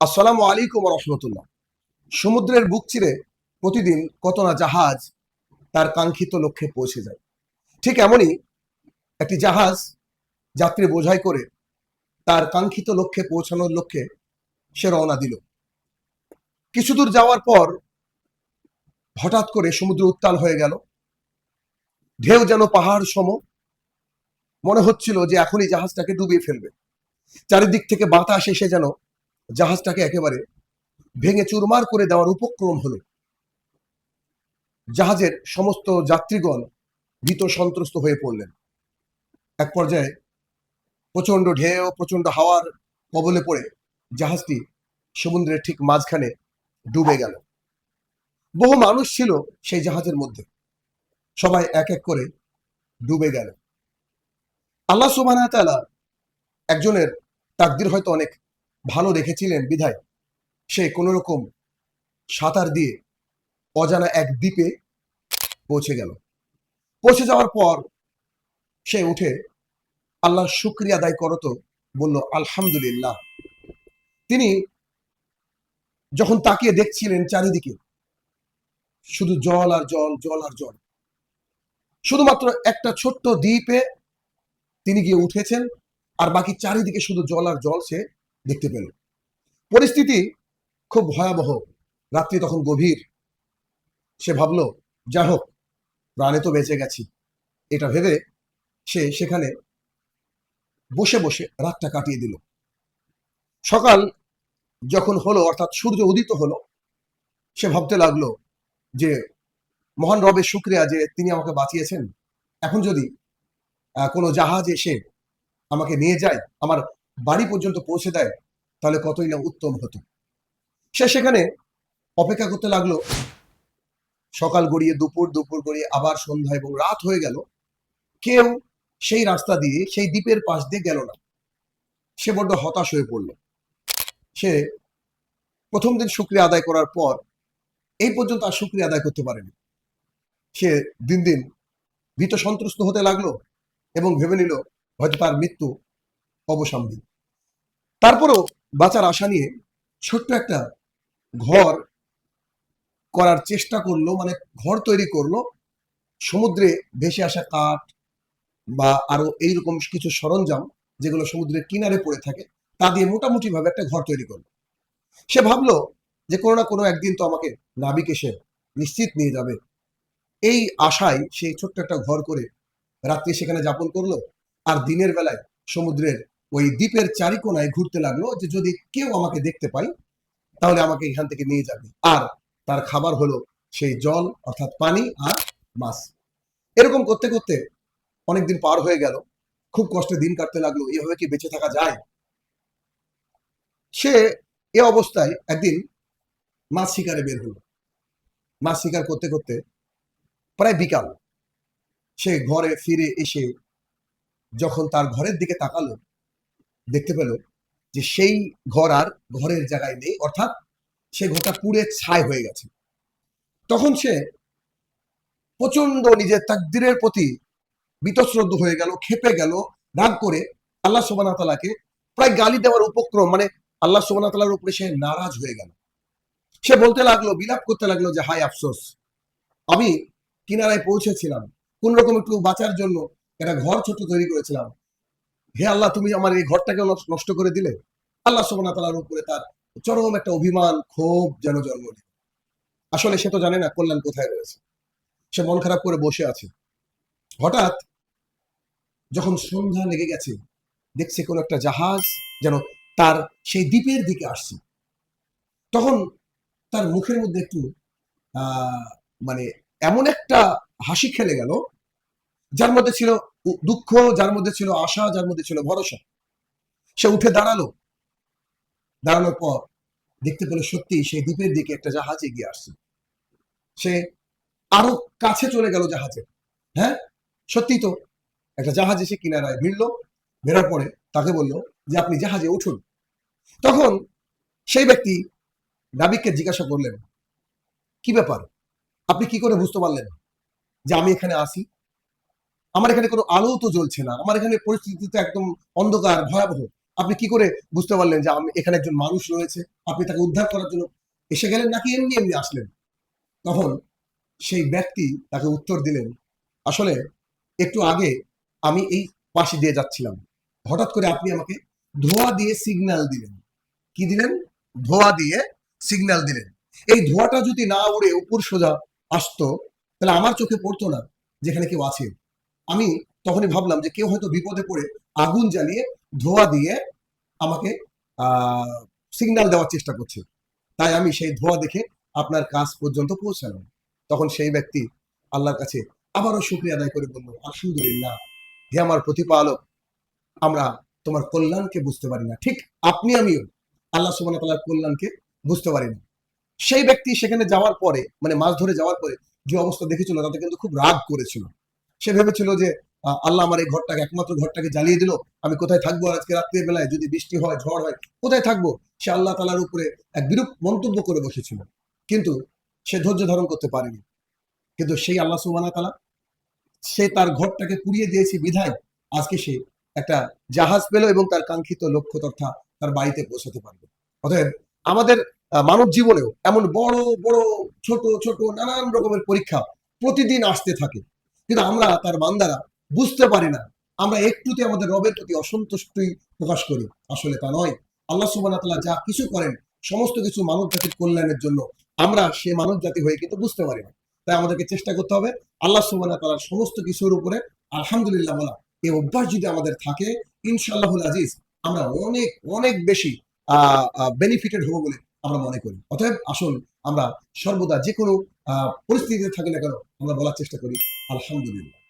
আসসালামু আলাইকুম রহমতুল্লাহ। সমুদ্রের বুক চিরে প্রতিদিন কত না জাহাজ তার কাঙ্ক্ষিত লক্ষ্যে পৌঁছে যায়। ঠিক এমনই একটি জাহাজ যাত্রী বোঝাই করে তার কাঙ্ক্ষিত লক্ষ্যে পৌঁছানোর লক্ষ্যে সে রওনা দিল। কিছু দূর যাওয়ার পর হঠাৎ করে সমুদ্র উত্তাল হয়ে গেল। ঢেউ যেন পাহাড় সম। মনে হচ্ছিল যে এখনই জাহাজটাকে ডুবিয়ে ফেলবে। চারিদিক থেকে বাতাস এসে যেন জাহাজটাকে একেবারে ভেঙে চুরমার করে দেওয়ার উপক্রম হলো। জাহাজের সমস্ত যাত্রীগণ ভীত সন্ত্রস্ত হয়ে পড়লেন। এক পর্যায়ে প্রচণ্ড ঢেউ প্রচণ্ড হাওয়ার কবলে পড়ে জাহাজটি সমুদ্রের ঠিক মাঝখানে ডুবে গেল। বহু মানুষ ছিল সেই জাহাজের মধ্যে। সবাই এক এক করে ডুবে গেল। আল্লাহ সুবাহ একজনের তাকদির হয়তো অনেক ভালো রেখেছিলেন বিধায়। সে কোনো রকম সাঁতার দিয়ে অজানা এক দ্বীপে পৌঁছে গেল। পৌঁছে যাওয়ার পর সে উঠে আল্লাহর শুক্রিয়া আদায় করতো, বলল, আলহামদুলিল্লাহ। তিনি যখন তাকিয়ে দেখছিলেন চারিদিকে, শুধু জল আর জল জল আর জল, শুধুমাত্র একটা ছোট্ট দ্বীপে তিনি গিয়ে উঠেছেন আর বাকি চারিদিকে শুধু জল আর জল সে দেখতে পেল। পরিস্থিতি খুব ভয়াবহ। রাত্রি তখন গভীর। সে ভাবল যা হোক, প্রাণে তো বেঁচে গেছি। এটা ভেবে সে সেখানে বসে বসে রাতটা কাটিয়ে দিল। সকাল যখন হলো, অর্থাৎ সূর্য উদিত হলো, সে ভাবতে লাগল যে, মহান রবের শুক্রিয়া যে তিনি আমাকে বাঁচিয়েছেন। এখন যদি কোনো জাহাজ এসে আমাকে নিয়ে যায়, আমার বাড়ি পর্যন্ত পৌঁছে দেয়, তাহলে কতই না উত্তম হতো। সে সেখানে অপেক্ষা করতে লাগল। সকাল গড়িয়ে দুপুর দুপুর গড়িয়ে আবার সন্ধ্যা এবং রাত হয়ে গেল। কেউ সেই রাস্তা দিয়ে, সেই দ্বীপের পাশ দিয়ে গেল না। সে বড্ড হতাশ হয়ে পড়ল। সে প্রথম দিন শুক্রিয়া আদায় করার পর এই পর্যন্ত আর শুক্রিয়া আদায় করতে পারেনি। সে দিন দিন ভীত সন্ত্রস্ত হতে লাগল এবং ভেবে নিল, হয়তো তার মৃত্যু অবসাম্বী তারপরও বাঁচার আশা নিয়ে ছোট্ট একটা ঘর করার চেষ্টা করল মানে ঘর তৈরি করল। সমুদ্রে ভেসে আসা কাঠ বা আরও এইরকম কিছু সরঞ্জাম যেগুলো সমুদ্রের কিনারে পড়ে থাকে, তা দিয়ে মোটামুটি ভাবে একটা ঘর তৈরি করল। সে ভাবলো যে কোনো না কোনো একদিন তো আমাকে নাবিক এসে নিশ্চিত নিয়ে যাবে। এই আশায় সে ছোট্ট একটা ঘর করে রাত্রি সেখানে যাপন করল। আর দিনের বেলায় সমুদ্রের ওই দ্বীপের চারিকোনায় ঘুরতে লাগল যে যদি কেউ আমাকে দেখতে পাই তাহলে আমাকে এখান থেকে নিয়ে যাবে। আর তার খাবার হলো সেই জল, অর্থাৎ পানি আর মাছ। এরকম করতে করতে অনেকদিন পার হয়ে গেল। খুব কষ্টে দিন কাটতে লাগল। এভাবে কি বেঁচে থাকা যায়? সে এ অবস্থায় একদিন মাছ শিকারে বের হলো। মাছ শিকার করতে করতে প্রায় বিকাল। সে ঘরে ফিরে এসে যখন তার ঘরের দিকে তাকালো দেখতে পেল যে সেই ঘর আর ঘরের জায়গায় নেই, অর্থাৎ সে ঘরটা পুড়ে ছাই হয়ে গেছে। তখন সে প্রচণ্ড নিজের তাকদিরের প্রতি বিতশ্রদ্ধ হয়ে গেল খেপে গেল, রাগ করে আল্লাহ সোবানা তালাকে প্রায় গালি দেওয়ার উপক্রম মানে আল্লাহ সোবানা তালার উপরে সে নারাজ হয়ে গেল। সে বলতে লাগল, বিলাপ করতে লাগল যে হাই আফসোস, আমি কিনারায় পৌঁছেছিলাম। কোন রকম একটু বাঁচার জন্য একটা ঘর ছোট তৈরি করেছিলাম। হে আল্লাহ, তুমি আমার এই ঘরটাকে নষ্ট- করে দিলে। আল্লাহ সোবানা তালার উপরে তার চরম একটা অভিমান, ক্ষোভ যেন জন্ম নিল। আসলে সে তো জানে না কল্যাণ কোথায় রয়েছে। সে মন খারাপ করে বসে আছে। হঠাৎ যখন সন্ধ্যা লেগে গেছে, দেখছে কোন একটা জাহাজ যেন তার সেই দ্বীপের দিকে আসছে। তখন তার মুখের মধ্যে একটু মানে এমন একটা হাসি খেলে গেল, যার মধ্যে ছিল দুঃখ যার মধ্যে ছিল, আশা যার মধ্যে ছিল, ভরসা। সে উঠে দাঁড়াল। দাঁড়ানোর পর দেখতে পেল সত্যি সেই দ্বীপের দিকে একটা জাহাজ এগিয়ে আসছে। সে আরও কাছে চলে গেল জাহাজে। হ্যাঁ? সত্যি তো একটা জাহাজ এসে কিনারায় ভিড়ল। বেরোর পরে তাকে বলল যে, আপনি জাহাজে উঠুন। তখন সেই ব্যক্তি নাবিককে জিজ্ঞাসা করলেন, কি ব্যাপার? আপনি কি করে বুঝতে পারলেন যে আমি এখানে আসি? আমার এখানে কোনো আলো তো জ্বলছে না। আমার এখানে পরিস্থিতি তো একদম অন্ধকার, ভয়াবহ। আপনি কি করে বুঝতে পারলেন যে আমি এখানে একজন মানুষ রয়েছে? আপনি তাকে উদ্ধার করার জন্য এসে গেলেন নাকি এমনি এমনি আসলেন? তখন সেই ব্যক্তি তাকে উত্তর দিলেন, আসলে একটু আগে আমি এই পাশে দিয়ে যাচ্ছিলাম। হঠাৎ করে আপনি আমাকে ধোয়া দিয়ে সিগন্যাল দিলেন। কি দিলেন? ধোয়া দিয়ে সিগন্যাল দিলেন। এই ধোয়াটা যদি না উড়ে উপর সোজা আসতো, তাহলে আমার চোখে পড়তো না যেখানে কেউ আছে। আমি তখনই ভাবলাম যে কেউ হয়তো বিপদে পড়ে আগুন জ্বালিয়ে ধোয়া দিয়ে আমাকে সিগন্যাল দেওয়ার চেষ্টা করছে। তাই আমি সেই ধোয়া দেখে আপনার কাজ পর্যন্ত পৌঁছালাম। তখন সেই ব্যক্তি আল্লাহর কাছে আবারও শুক্রিয়া আদায় করে বলল, আলহামদুলিল্লাহ, হে আমার প্রতিপালক, আমরা তোমার কল্যাণকে বুঝতে পারি না। ঠিক আপনি আমিও আল্লাহ সুবান তাল্লাহ কল্যাণকে বুঝতে পারি না। সেই ব্যক্তি সেখানে যাওয়ার পরে মানে মাছ ধরে যাওয়ার পরে যে অবস্থা দেখেছিল, তাতে কিন্তু খুব রাগ করেছিল। সে ভেবেছিল যে আল্লাহ আমার এই ঘরটাকে, একমাত্র ঘরটাকে জ্বালিয়ে দিল। আমি কোথায় থাকব আজকে রাত্রের বেলায়? যদি বৃষ্টি হয়, ঝড় হয়, কোথায় থাকব? সে আল্লাহ তালার উপরে এক বিরূপ মন্তব্য করে বসেছিল। কিন্তু সে ধৈর্য ধারণ করতে পারেনি। কিন্তু সেই আল্লাহ সুবানা তালা সে তার ঘরটাকে পুড়িয়ে দিয়েছে বিধায় আজকে সে একটা জাহাজ পেল এবং তার কাঙ্ক্ষিত লক্ষ্য তথা তার বাড়িতে পৌঁছাতে পারবে অতএব আমাদের মানব জীবনেও এমন বড় বড়, ছোট ছোট, নানান রকমের পরীক্ষা প্রতিদিন আসতে থাকে। কিন্তু আমরা তার বান্দারা বুঝতে পারি না। আমরা একটুতে আমাদের রবের প্রতি অসন্তুষ্টই প্রকাশ করি। আসলে তা নয়। আল্লাহ সুবান যা কিছু করেন, সমস্ত কিছু মানব জাতির কল্যাণের জন্য আমরা সে মানব জাতি হয়ে কিন্তু বুঝতে পারি না। তাই আমাদেরকে চেষ্টা করতে হবে আল্লাহ সুবান তালার সমস্ত কিছুর উপরে আলহামদুলিল্লাহ বলা। এই অভ্যাস যদি আমাদের থাকে, ইনশাআল্লাহুল আজিজ, আমরা অনেক অনেক বেশি আহ বেনিফিটেড হব বলে আমরা মনে করি। অতএব আসুন, আমরা সর্বদা যে কোনো পরিস্থিতিতে থাকি না কেন আমরা বলার চেষ্টা করি আলহামদুলিল্লাহ।